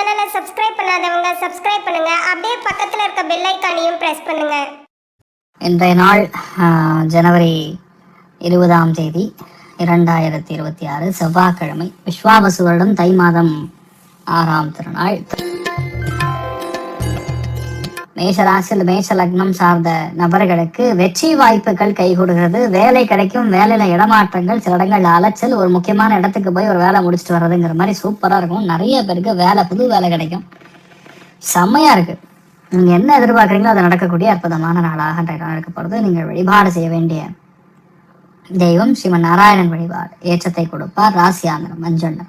சேனலை சப்ஸ்கிரைப் பண்ணாதவங்க சப்ஸ்கிரைப் பண்ணுங்க. அப்படியே பக்கத்தில் இருக்க பெல் ஐக்கானையும் பிரஸ் பண்ணுங்க. இன்றைய நாள் ஆஹ், ஜனவரி இருபதாம் தேதி இரண்டாயிரத்தி இருபத்தி ஆறு செவ்வாய்க்கிழமை. விஸ்வாபசு வருடம் தை மாதம் ஆறாம் திருநாள். மேஷ ராசியில் மேஷ லக்னம் சார்ந்த நபர்களுக்கு வெற்றி வாய்ப்புகள் கைகூடுகிறது வேலை கிடைக்கும் வேலையில இடமாற்றங்கள் சில இடங்கள்ல அலைச்சல் ஒரு முக்கியமான இடத்துக்கு போய் ஒரு வேலை முடிச்சுட்டு வர்றதுங்கிற மாதிரி சூப்பரா இருக்கும். நிறைய பேருக்கு வேலை புது வேலை கிடைக்கும். செம்மையா இருக்கு. நீங்க என்ன எதிர்பார்க்குறீங்களோ அது நடக்கக்கூடிய அற்புதமான நாளாக இன்றைய போகிறது இருக்கப்படுது நீங்கள் வழிபாடு செய்ய வேண்டிய தெய்வம் சிவன் நாராயணன் வழிபாடு. ஏற்றத்தை கொடுப்பார். ராசியாந்திரம் மஞ்சள்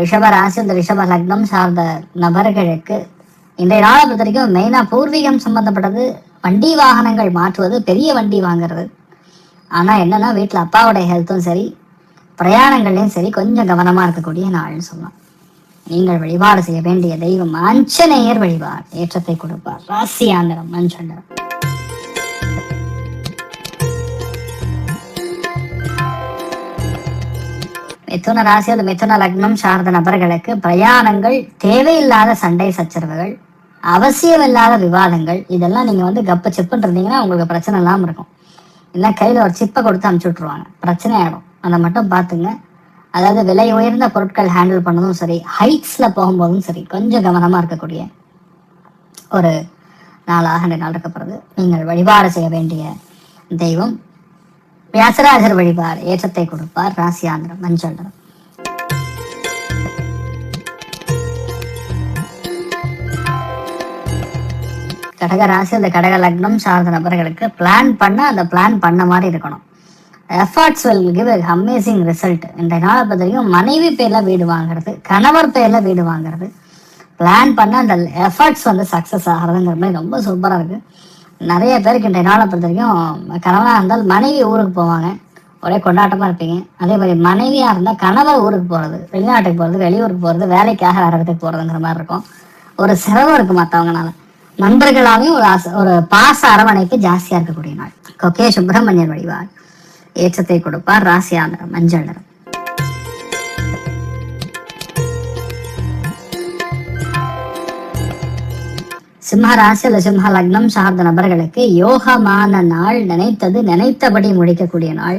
ரிஷப ராசி இந்த ரிஷப லக்னம் சார்ந்த நபர்களுக்கு இன்றைய நாளை பொறுத்த வரைக்கும் மெயினாக பூர்வீகம் சம்பந்தப்பட்டது. வண்டி வாகனங்கள் மாற்றுவது பெரிய வண்டி வாங்குறது. ஆனால் என்னென்னா வீட்டில் அப்பாவோடைய ஹெல்த்தும் சரி பிரயாணங்கள்லையும் சரி கொஞ்சம் கவனமாக இருக்கக்கூடிய நாள்னு சொல்லலாம். நீங்கள் வழிபாடு செய்ய வேண்டிய தெய்வம் ஆஞ்சநேயர் வழிபாடு ஏற்றத்தை கொடுப்பார். ராசியாந்திரம் மஞ்சள் மிதுன ராசி அல்லது மிதுன லக்னம் சார்ந்த நபர்களுக்கு பிரயாணங்கள் தேவையில்லாத சண்டை சச்சரவுகள் அவசியமில்லாத விவாதங்கள் இதெல்லாம் நீங்க வந்து கப்ப செப்புன்னு இருந்தீங்கன்னா உங்களுக்கு பிரச்சனை இல்லாமல் இருக்கும். இல்லை கையில் ஒரு சிப்பை கொடுத்து அமுச்சு விட்ருவாங்க பிரச்சனை ஆகிடும் அதை மட்டும் பார்த்துங்க. அதாவது விலை உயர்ந்த பொருட்கள் ஹேண்டில் பண்ணதும் சரி ஹைட்ஸில் போகும்போதும் சரி கொஞ்சம் கவனமாக இருக்கக்கூடிய ஒரு நாளாக ரெண்டு நாள் இருக்கப்படுறது நீங்கள் வழிபாடு செய்ய வேண்டிய தெய்வம். வியாசராஜர் வழிபாடு ஏற்றத்தை கொடுப்பார் ராசியாந்திரம் மஞ்சள் நிறம். கடக ராசி அந்த கடக லக்னம் சார்ந்த நபர்களுக்கு பிளான் பண்ண அந்த பிளான் பண்ண மாதிரி இருக்கணும். Efforts will give amazing result இந்த நாளை பொறுத்த மனைவி பேர்ல வீடு வாங்குறது கணவர் பேர்ல வீடு வாங்குறது. பிளான் பண்ண அந்த எஃபர்ட்ஸ் வந்து சக்ஸஸ் ஆகிறதுங்கிற மாதிரி ரொம்ப சூப்பராக இருக்கு. நிறைய பேருக்கு இன்றைய நாளை பொறுத்த வரைக்கும் கணவனாக இருந்தால் மனைவி ஊருக்கு போவாங்க. ஒரே கொண்டாட்டமாக இருப்பீங்க. அதே மாதிரி மனைவியாக இருந்தால் கணவர் ஊருக்கு போகிறது வெளிநாட்டுக்கு போகிறது வெளியூருக்கு போகிறது வேலைக்காக வேறு இடத்துக்கு போகிறதுங்கிற மாதிரி இருக்கும். ஒரு சிரமம் இருக்கு மற்றவங்கனால நண்பர்களாலையும் ஒரு ஆசை ஒரு பாச அரவணைப்பு ஜாஸ்தியாக இருக்கக்கூடிய நாள். கொக்கே சுப்பிரமணியன் வடிவார் ஏற்றத்தை கொடுப்பார் ராசியாந்திரம் மஞ்சள் நிறம். சிம்ம ராசி சிம்ம லக்னம் சார்ந்த நபர்களுக்கு யோகமான நாள் நினைத்தது நினைத்தபடி முடிக்கக்கூடிய நாள்.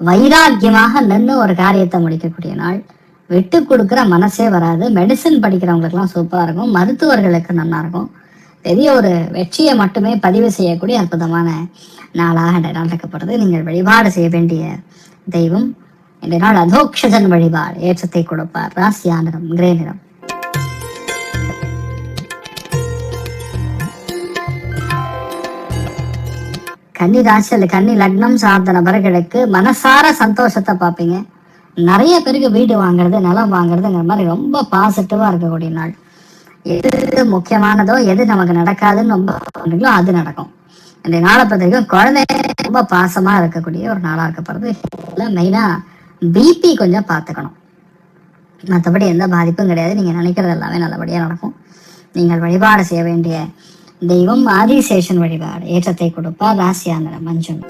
வைராக்கியமாக நின்று ஒரு காரியத்தை முடிக்கக்கூடிய நாள். விட்டு கொடுக்குற மனசே வராது. மெடிசன் படிக்கிறவங்களுக்குலாம் சூப்பராக இருக்கும். மருத்துவர்களுக்கு நல்லா இருக்கும். பெரிய ஒரு வெற்றியை மட்டுமே பதிவு செய்யக்கூடிய அற்புதமான நாளாக இன்றைய நாள் இருக்கப்படுது நீங்கள் வழிபாடு செய்ய வேண்டிய தெய்வம். இன்றைய நாள் அதோக்ஷஜன் வழிபாடு. ஏற்றத்தை கொடுப்பார். ராசியா நிறம் கிரே நிறம் கன்னி ராசி அல்ல கன்னி லக்னம் சார்ந்த நபர்களுக்கு மனசார சந்தோஷத்தை பார்ப்பீங்க. நிறைய பேருக்கு வீடு வாங்குறது நிலம் வாங்குறதுங்கிற மாதிரி ரொம்ப பாசிட்டிவா இருக்கக்கூடிய நாள். எது முக்கியமானதோ எது நமக்கு நடக்காதுன்னு ரொம்ப அது நடக்கும். இந்த நாளை பொறுத்தவரைக்கும் குழந்தை ரொம்ப பாசமா இருக்கக்கூடிய ஒரு நாளா இருக்கப்படுறது இல்லை மெயினா பிபி கொஞ்சம் பார்த்துக்கணும். மற்றபடி எந்த பாதிப்பும் கிடையாது. நீங்க நினைக்கிறது எல்லாமே நல்லபடியா நடக்கும். நீங்கள் வழிபாடு செய்ய வேண்டிய தெய்வம் ஆதிசேஷன் வழிபாடு ஏற்றத்தை கொடுப்பார் ராசியாந்திர மஞ்சள்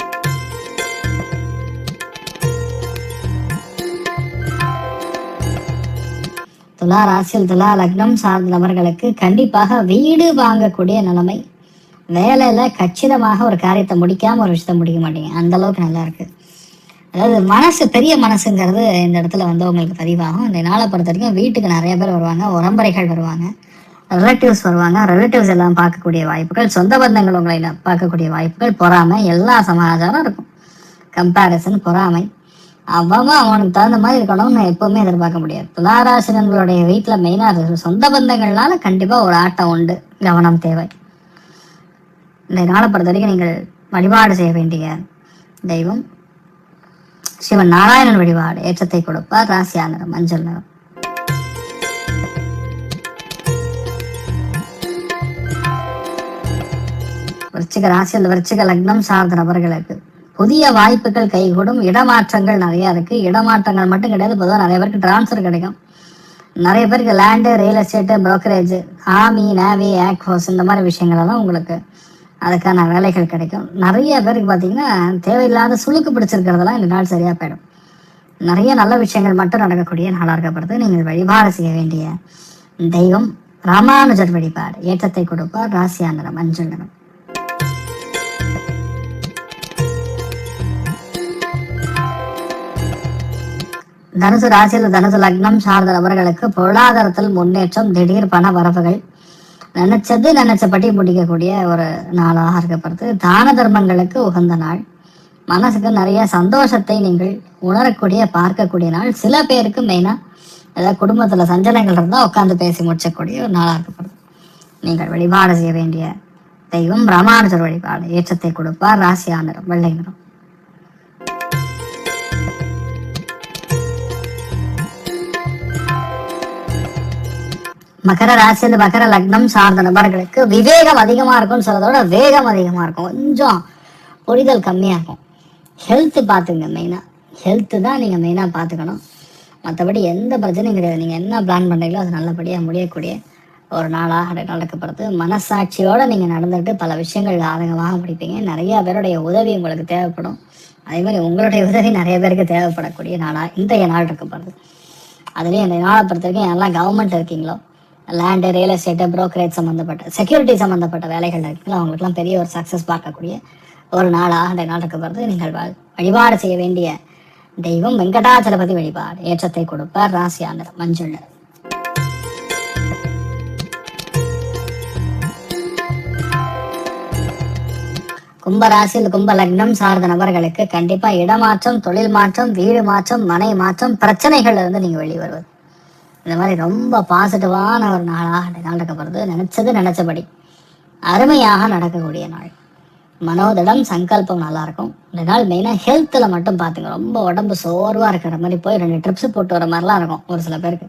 துலா ராசியில் துலா லக்னம் சார்ந்த நபர்களுக்கு கண்டிப்பாக வீடு வாங்கக்கூடிய நிலைமை வேலையில கச்சிதமாக ஒரு காரியத்தை முடிக்காம ஒரு விஷயத்தை முடிக்க மாட்டீங்க அந்த அளவுக்கு நல்லா இருக்கு அதாவது மனசு பெரிய மனசுங்கிறது இந்த இடத்துல வந்து உங்களுக்கு பதிவாகும் இந்த நாளை பொறுத்த வரைக்கும் வீட்டுக்கு நிறைய பேர் வருவாங்க உறம்பறைகள் வருவாங்க ரிலேட்டிவ்ஸ் வருவாங்க. ரிலேட்டிவ்ஸ் எல்லாம் பார்க்கக்கூடிய வாய்ப்புகள் சொந்த பந்தங்கள் உங்களை பார்க்கக்கூடிய வாய்ப்புகள் பொறாமை எல்லா சமாச்சாரம் இருக்கும். கம்பேரிசன் பொறாமை. அவன் அவனுக்கு தகுந்த மாதிரி இருக்கணும்னு எப்பவுமே எதிர்பார்க்க முடியாது. துளாராசினர்களுடைய வீட்டில் மெயினாக சொந்த பந்தங்கள்னால கண்டிப்பாக ஒரு ஆட்டம் உண்டு. கவனம் தேவை. இந்த நாளை பொறுத்த வரைக்கும் நீங்கள் வழிபாடு செய்ய வேண்டிய தெய்வம். சிவன் நாராயணன் வழிபாடு. ஏற்றத்தை கொடுப்பார். ராசியா நிறம் மஞ்சள் நிறம். விருச்சிக ராசி அல்லது விருச்சிக லக்னம் சார்ந்த நபர்களுக்கு புதிய வாய்ப்புகள் கைகூடும். இடமாற்றங்கள் நிறைய இருக்கு. இடமாற்றங்கள் மட்டும் கிடையாது. பொதுவாக நிறைய பேருக்கு டிரான்ஸ்ஃபர் கிடைக்கும். நிறைய பேருக்கு land real estate brokerage army navy air force இந்த மாதிரி விஷயங்களெல்லாம் உங்களுக்கு அதுக்கான வேலைகள் கிடைக்கும். நிறைய பேருக்கு பார்த்தீங்கன்னா தேவையில்லாத சுழுக்கு பிடிச்சிருக்கிறதெல்லாம் இந்த நாள் சரியாக போயிடும். நிறைய நல்ல விஷயங்கள் மட்டும் நடக்கக்கூடிய நாளாக இருக்கப்படுது. நீங்கள் வழிபாடு செய்ய வேண்டிய தெய்வம் ராமானுஜர் வழிபாடு. ஏற்றத்தை கொடுப்பார். ராசியா நிறம் நிறம். தனுசு ராசியில் தனுசு லக்னம் சார்ந்த நபர்களுக்கு பொருளாதாரத்தில் முன்னேற்றம் திடீர் பண வரவுகள். நினைச்சது நினைச்சபடி முடிக்கக்கூடிய ஒரு நாளாக இருக்கப்படுது. தான தர்மங்களுக்கு உகந்த நாள். மனசுக்கு நிறைய சந்தோஷத்தை நீங்கள் உணரக்கூடிய பார்க்கக்கூடிய நாள். சில பேருக்கு மெயினாக ஏதாவது குடும்பத்தில் சஞ்சலங்கள் இருந்தால் உட்காந்து பேசி முடிச்சக்கூடிய ஒரு நாளாக இருக்கப்படுது. நீங்கள் வழிபாடு செய்ய வேண்டிய தெய்வம் ராமானுஜர் வழிபாடு ஏற்றத்தை கொடுப்பார். ராசியானரும் நிறம் வெள்ளை நிறம். மகர ராசியில் மகர லக்னம் சார்ந்த நபர்களுக்கு விவேகம் அதிகமாக இருக்கும்னு சொல்றதோட வேகம் அதிகமாக இருக்கும். கொஞ்சம் புரிதல் கம்மியாக இருக்கும். ஹெல்த்து பார்த்துங்க மெயினாக ஹெல்த்து தான் நீங்கள் மெயினாக பார்த்துக்கணும் மற்றபடி எந்த பிரச்சனையும் கிடையாது. நீங்கள் என்ன பிளான் பண்ணுறீங்களோ அது நல்லபடியாக முடியக்கூடிய ஒரு நாளாக நடக்கப்படுது மனசாட்சியோடு நீங்கள் நடந்துட்டு பல விஷயங்கள் ஆதங்கமாக முடிப்பீங்க. நிறைய பேருடைய உதவி உங்களுக்கு தேவைப்படும். அதே மாதிரி உங்களுடைய உதவி நிறைய பேருக்கு தேவைப்படக்கூடிய நாளாக இன்றைய நாள் இருக்கப்படுது அதுலேயும் இந்த நாளை பொறுத்த வரைக்கும் எல்லாம் கவர்மெண்ட் இருக்கீங்களோ லேண்டு ரியல் எஸ்டேட்டு ப்ரோக்கரேஜ் சம்மந்தப்பட்ட செக்யூரிட்டி சம்மந்தப்பட்ட வேலைகள் இருக்கீங்களோ அவங்களுக்குலாம் பெரிய ஒரு சக்ஸஸ் பார்க்கக்கூடிய ஒரு நாளாக அந்த நாள் இருக்கப்படுது நீங்கள் வழிபாடு செய்ய வேண்டிய தெய்வம் வெங்கடாச்சலபதி வழிபாடு. ஏற்றத்தை கொடுப்பார் ராசியாண்டர் மஞ்சள் கும்பராசி கும்ப கும்ப லக்னம் சார்ந்த நபர்களுக்கு கண்டிப்பா இடமாற்றம் தொழில் மாற்றம் வீடு மாற்றம் மனை மாற்றம் பிரச்சனைகள்ல இருந்து நீங்க வெளிவருவது. இந்த மாதிரி ரொம்ப பாசிட்டிவான ஒரு நாளாக இந்த நாள் இருக்கப்படுது நினைச்சது நினைச்சபடி. அருமையாக நடக்கக்கூடிய நாள். மனோதிடம் சங்கல்பம் நல்லா இருக்கும் இந்த நாள் மெயினாக ஹெல்த்தில் மட்டும் பார்த்துங்க ரொம்ப உடம்பு சோர்வாக இருக்கிற மாதிரி போய் ரெண்டு ட்ரிப்ஸ் போட்டு வர மாதிரிலாம் இருக்கும் ஒரு சில பேருக்கு.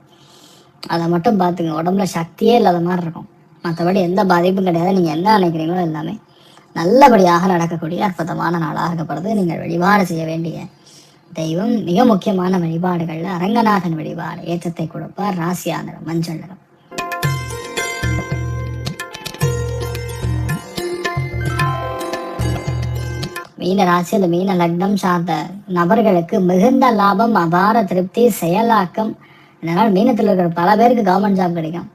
அதை மட்டும் பார்த்துங்க உடம்புல சக்தியே இல்லாத மாதிரி இருக்கும். மற்றபடி எந்த பாதிப்பும் கிடையாது. நீங்கள் என்ன நினைக்கிறீங்களோ எல்லாமே நல்லபடியாக நடக்கக்கூடிய அற்புதமான நாளாக இருக்கப்படுது நீங்கள் வழிபாடு செய்ய வேண்டிய தெய்வம் மிக முக்கியமான வழிபாடுகள்ல அரங்கநாதன் வழிபாடு ஏற்றத்தை கொடுப்பார் ராசியா நிறம் மஞ்சள் நிறம். மீன ராசி அந்த மீன லக்னம் சார்ந்த நபர்களுக்கு மிகுந்த லாபம் அபார திருப்தி செயலாக்கம். இதனால் மீனத்தில் இருக்கிற பல பேருக்கு கவர்மெண்ட் ஜாப் கிடைக்கும்.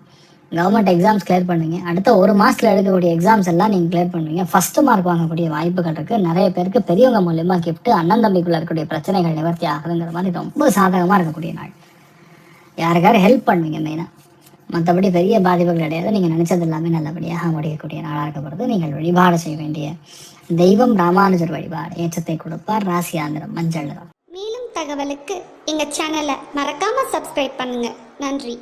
கவர்மெண்ட் எக்ஸாம்ஸ் கிளியர் பண்ணுவீங்க அடுத்த ஒரு மாசத்துல எடுக்கக்கூடிய எக்ஸாம்ஸ் எல்லாம் நீங்கள் கிளியர் பண்ணுவீங்க. ஃபர்ஸ்ட் மார்க் வாங்கக்கூடிய வாய்ப்புகள் இருக்கு. நிறைய பேருக்கு பெரியவங்க மூலியமா கிஃப்ட் அண்ணன் தம்பிக்குள்ள இருக்கக்கூடிய பிரச்சனைகள் நிவர்த்தி ஆகுதுங்கிற மாதிரி ரொம்ப சாதகமாக இருக்கக்கூடிய நாள். யாருக்காரு ஹெல்ப் பண்ணுவீங்க மெயினாக மற்றபடி பெரிய பாதிப்புகள் கிடையாது. நீங்கள் நினைச்சது எல்லாமே நல்லபடியாக முடியக்கூடிய நாளாக இருக்கப்படுது. நீங்கள் வழிபாடு செய்ய வேண்டிய தெய்வம் ராமானுஜர் வழிபாடு. ஏற்றத்தை கொடுப்பார். ராசியாந்திரம் மஞ்சள் மேலும் தகவலுக்கு எங்கள் சேனலை மறக்காமல் சப்ஸ்கிரைப் பண்ணுங்கள் நன்றி.